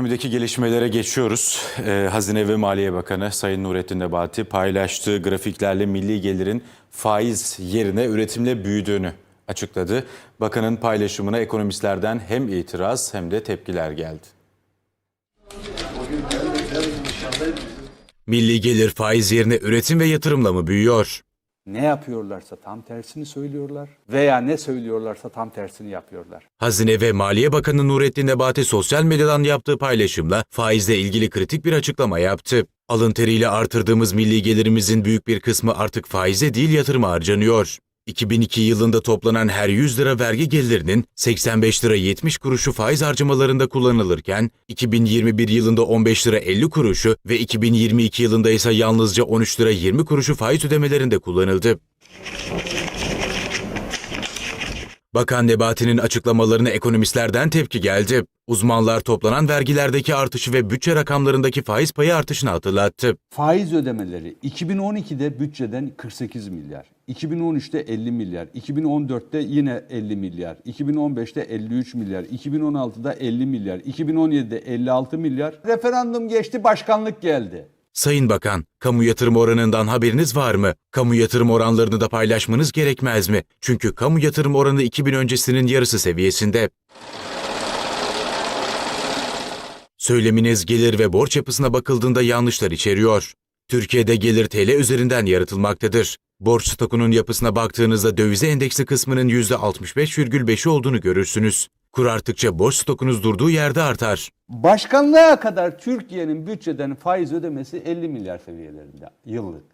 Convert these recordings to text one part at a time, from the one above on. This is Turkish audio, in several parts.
Ekonomideki gelişmelere geçiyoruz. Ee, Hazine ve Maliye Bakanı Sayın Nurettin Nebati paylaştığı grafiklerle milli gelirin faiz yerine üretimle büyüdüğünü açıkladı. Bakanın paylaşımına ekonomistlerden hem itiraz hem de tepkiler geldi. Milli gelir faiz yerine üretim ve yatırımla mı büyüyor? Ne yapıyorlarsa tam tersini söylüyorlar veya ne söylüyorlarsa tam tersini yapıyorlar. Hazine ve Maliye Bakanı Nurettin Nebati sosyal medyadan yaptığı paylaşımla faizle ilgili kritik bir açıklama yaptı. Alın teriyle artırdığımız milli gelirimizin büyük bir kısmı artık faize değil yatırıma harcanıyor. 2002 yılında toplanan her 100 lira vergi gelirinin 85 lira 70 kuruşu faiz harcamalarında kullanılırken 2021 yılında 15 lira 50 kuruşu ve 2022 yılında ise yalnızca 13 lira 20 kuruşu faiz ödemelerinde kullanıldı. Bakan Nebati'nin açıklamalarına ekonomistlerden tepki geldi. Uzmanlar toplanan vergilerdeki artışı ve bütçe rakamlarındaki faiz payı artışını hatırlattı. Faiz ödemeleri 2012'de bütçeden 48 milyar, 2013'te 50 milyar, 2014'te yine 50 milyar, 2015'te 53 milyar, 2016'da 50 milyar, 2017'de 56 milyar. Referandum geçti, başkanlık geldi. Sayın Bakan, kamu yatırım oranından haberiniz var mı? Kamu yatırım oranlarını da paylaşmanız gerekmez mi? Çünkü kamu yatırım oranı 2000 öncesinin yarısı seviyesinde. Söyleminiz gelir ve borç yapısına bakıldığında yanlışlar içeriyor. Türkiye'de gelir TL üzerinden yaratılmaktadır. Borç stokunun yapısına baktığınızda dövize endeksli kısmının %65,5'i olduğunu görürsünüz. Kur arttıkça borç stokunuz durduğu yerde artar. Başkanlığa kadar Türkiye'nin bütçeden faiz ödemesi 50 milyar seviyelerinde yıllık.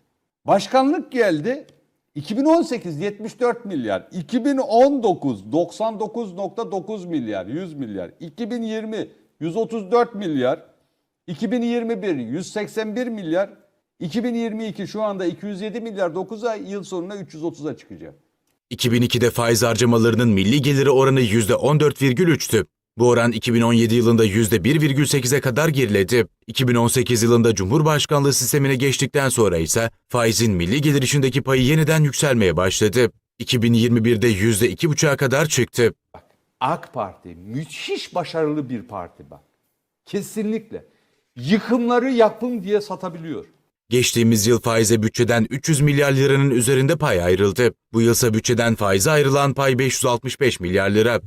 Başkanlık geldi 2018 74 milyar, 2019 99.9 milyar, 100 milyar, 2020 134 milyar, 2021 181 milyar, 2022 şu anda 207 milyar 9 ay yıl sonuna 330'a çıkacak. 2002'de faiz harcamalarının milli geliri oranı %14,3'tü. Bu oran 2017 yılında %1,8'e kadar geriledi. 2018 yılında Cumhurbaşkanlığı sistemine geçtikten sonra ise faizin milli gelir içindeki payı yeniden yükselmeye başladı. 2021'de %2,5'a kadar çıktı. AK Parti müthiş başarılı bir parti bak. Kesinlikle. Yıkımları yapım diye satabiliyor. Geçtiğimiz yıl faize bütçeden 300 milyar liranın üzerinde pay ayrıldı. Bu yılsa bütçeden faize ayrılan pay 565 milyar lira.